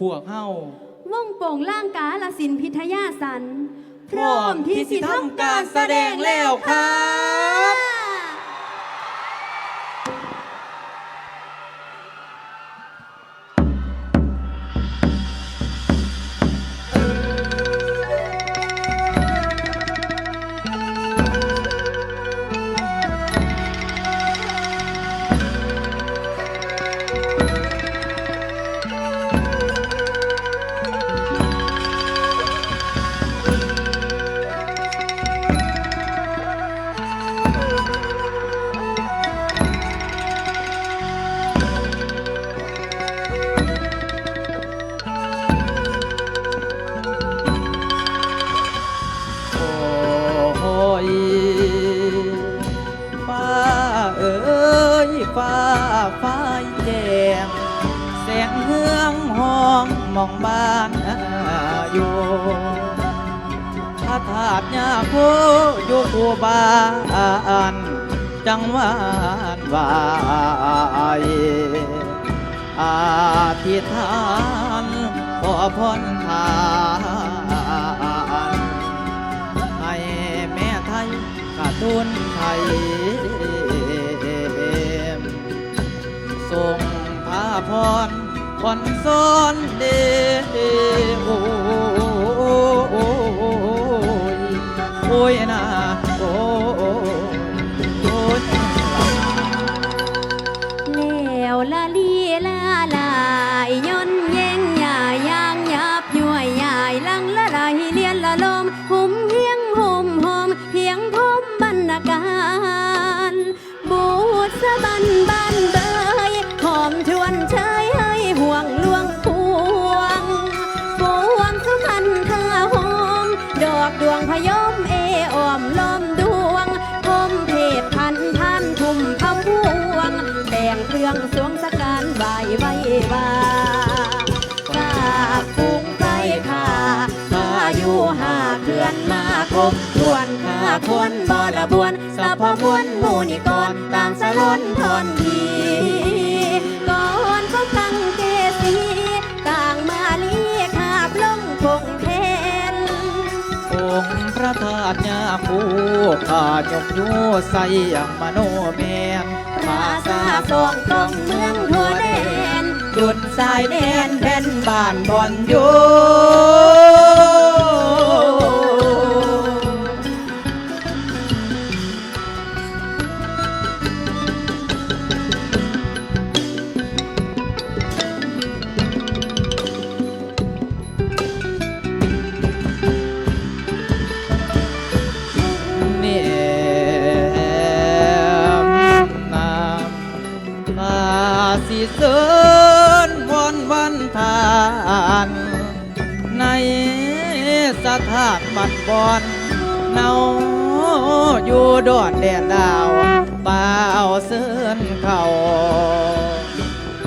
พวกเฮาว่องโป่งล่างกาลสินพิทยาสัน พร้อมที่สิทำการแสดงแล้วครับ มองบ้านอยู่พระธาตุยาโคอยู่คูบานจังหวานวายอาธิษฐานขอพรทานให้แม่ไทยกาตุนไทยส่งพาพร คอนซ้อนเดโอ้ยโอ้ยนะโอ้ยโอ้ยแล้วละ งเครื่องสวงสการไหวไว้บากราบปุงไฟค่ะข้าอยู่หาเคือนมาคบทวนข้าคนบอระบวนสัพพมวลมูนิกรต่างสะลนทนทีก่อนก็ตั้งเกสีต่างมาลีขาบลงคงเพนองค์พระธาตุยาคูข้ายกยูใส่ยังมโนเมน ราซาสองต้องเมืองทั่วแดน จุดสายแดนแผ่นบ้านบอนอยู่ ดอนแดนดาวเป่าเสินเขา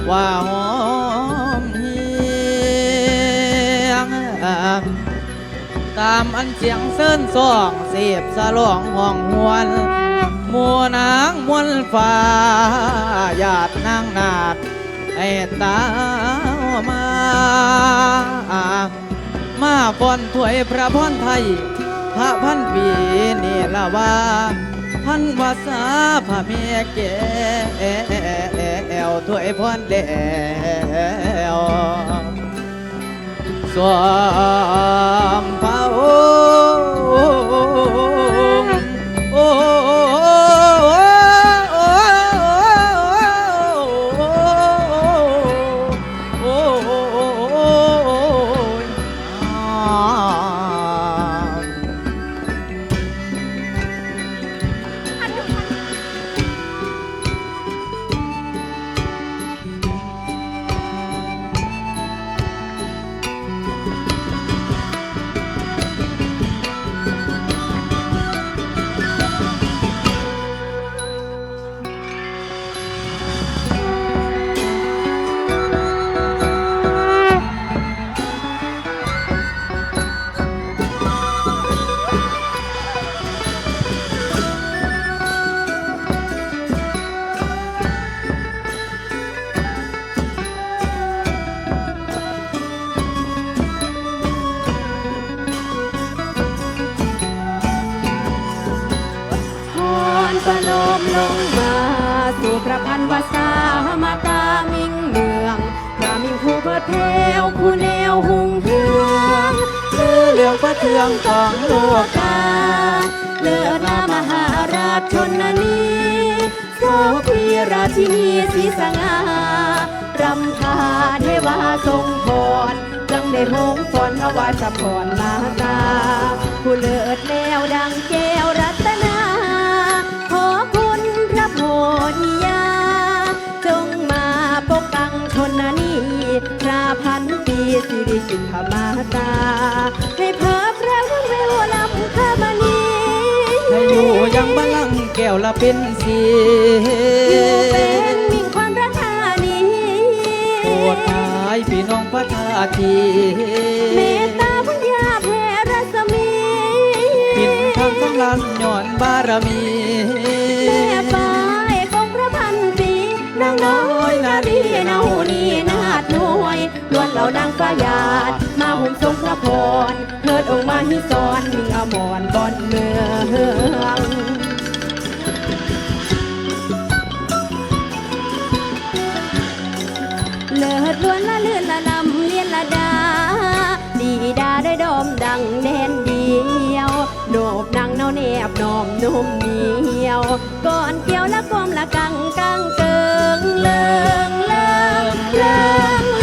ว่าหอมเฮียงตามอันเสียงเส้นสองเสียบสลองห้องหวนมัวนางมวนฟ้าหยาดนางนาดให้ตามา มาฟอนถวยพระพรไทย พระพันปี ละว่าพันวาสาพระเมียแก้วถวยพรแล้วสวมพระโอ ประโลมลงมา สู่ประพันธ์ภาษามาตามิงเมืองพระมิงผู้เพิดเพวผู้แนวหุงเฮืองชื่อเรื่องพระเทืองของโลกาเลิศนามหาราชชนนีโสพีราชินีสีสง่ารำพาเทวาทรงพรจังได้หงฟอนถวายพระพรมาตาผู้เลิศแนวดังแก้ อยู่ยังบัลลังแก้วละเป็นสีอยู่เป็นมิ่งความรักธานีปรดทายพี่น้องพระชาทีเมตตาพุญญาแผ่รัศมีปินทางสำลันย้อนบารมีแม่ฝ่ายของพระพันปีนางน้อยนารีเนานีนาดหน่วยล้วน เหล่านางฟ้ายาดมาหุ่มทรงพระพรเทิดองค์มาหิสอนมิ่งอมรบอนเมืองเลิศล้วนละเลื่อนละลำเลียนละดา ดีดาได้ดอมดังแดนเดียวโนบนางเนาแนบนอมนุ่มเหนียว ก่อนเกี่ยวละกลมละกังกังเกิงเลิงเลิงเลิงเลิง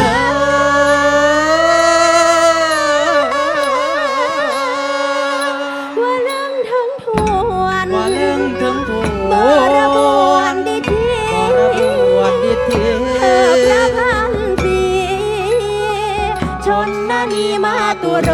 วนดิทีเออพระพันปีชนนานีมาตุโร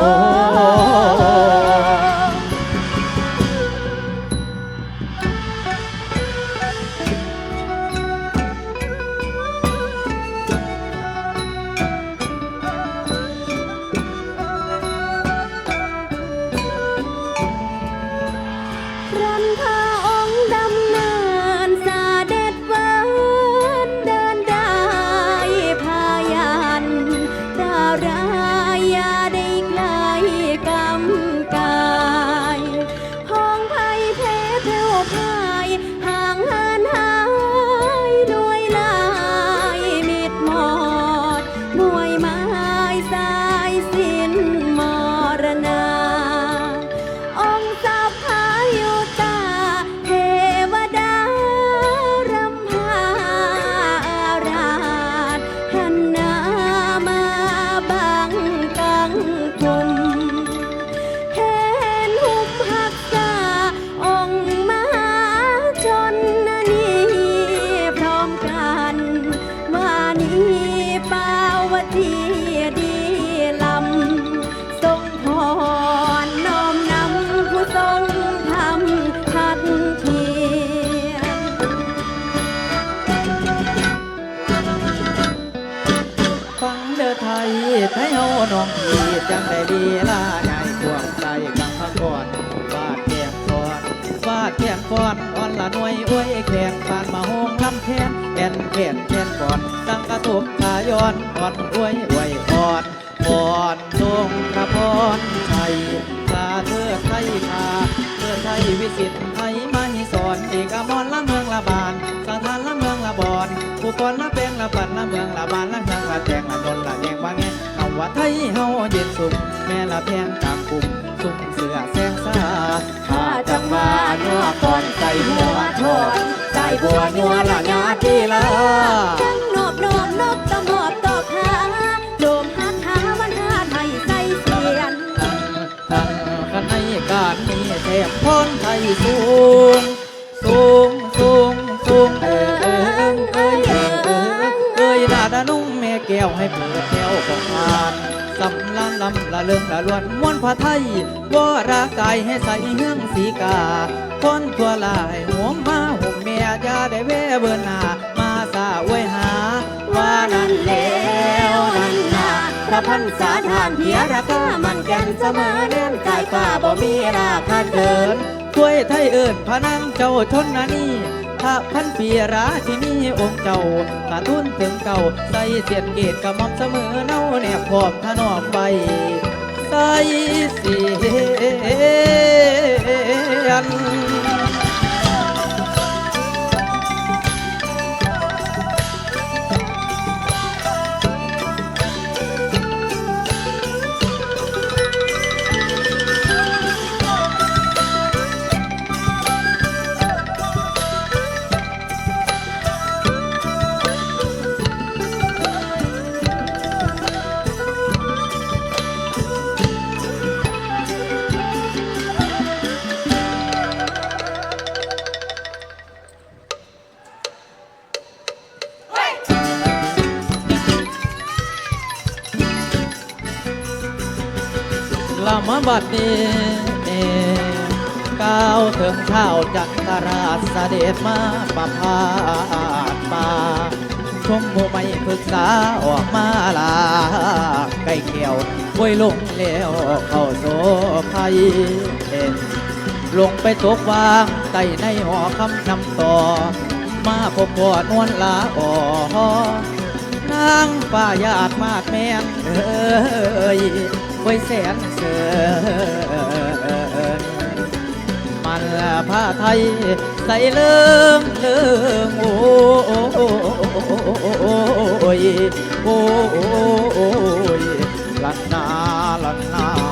ดีลาใหญ่พวงใจกังพะกอนฟาดแก้มกอนฟาดแก้มกอนอ่อนละหน่วยอวยแขนผ่านมาห้องลำแคนแอนแขนแขนก่อนตังกระตุกขาย้อนอ่อนอวยอวยอ่อนอ่อนทรงพระพรชัยลาเธอไทยคาเธอไทยวิสิตไทยมาหิสอนเอกอมรละเมืองละบานสถานละเมืองละบอนผู้คนละเป็นละปันละเมืองละบานละเมืองละแจงละนนละแยงว่าไง ว่าไทยเฮาเย็นสุขแม่ละแพงกางกุ่มสุ่มเสือแสงสาข้าจังว่านัวก่อนใส่หัวทอนใส่บัวนัวละญาติละจังนอบนอบนบตะหมอบตอบหาโดมหักหาวันหาไทยใส่เสียนทั้งกันในการมีแถบพ้นไทยสูงสูงสูงสูงเออเออเอ้ยเออเออเอ้ยดาดานุ่งแม่แก้วให้เปิด แก้วขอานสำลานลำละเลิงละล้วนม้วนผ้าไทยวรากายให้ใส่เฮืองสีกา คนทั่วลายหัวมาห่มแม่อยาได้แวเบิ่นหน้ามาสาอวยหา ว่านั่นแล้วนั่นนาพระพันษาทานเพียราคามันแก่นเสมอเดินกายฟ้าบ่มีราคาเกินถ้วยไทยเอิญพนางเจ้าชนนานีพ ระพันปีราที่มีองค์เจ้าตาทุนถึงเก่าใส่เสียนเกตกระมอมเสมอเน่าแนบพอบถนอมไปใส่เสียน ละมบัดนี้ก้าวถึงเท้าจักรราชเสด็จมาประพาสป่าชมหมู่ไม่ปรึกษาออกมาลาไก่เกี่ยวป่วยลงแล้วเข้าโซภัยเอ็นลงไปตกวางใต้ในหอคำนำต่อ มาพบกอดนวลลาอ่อนางป้ายาดมาดแม่นเอ้ย ว้แสนเสริญมันละผ้าไทยใส่เลื่มเลื่มโอ้โอ้โอ้โอ้ลันนาลันนา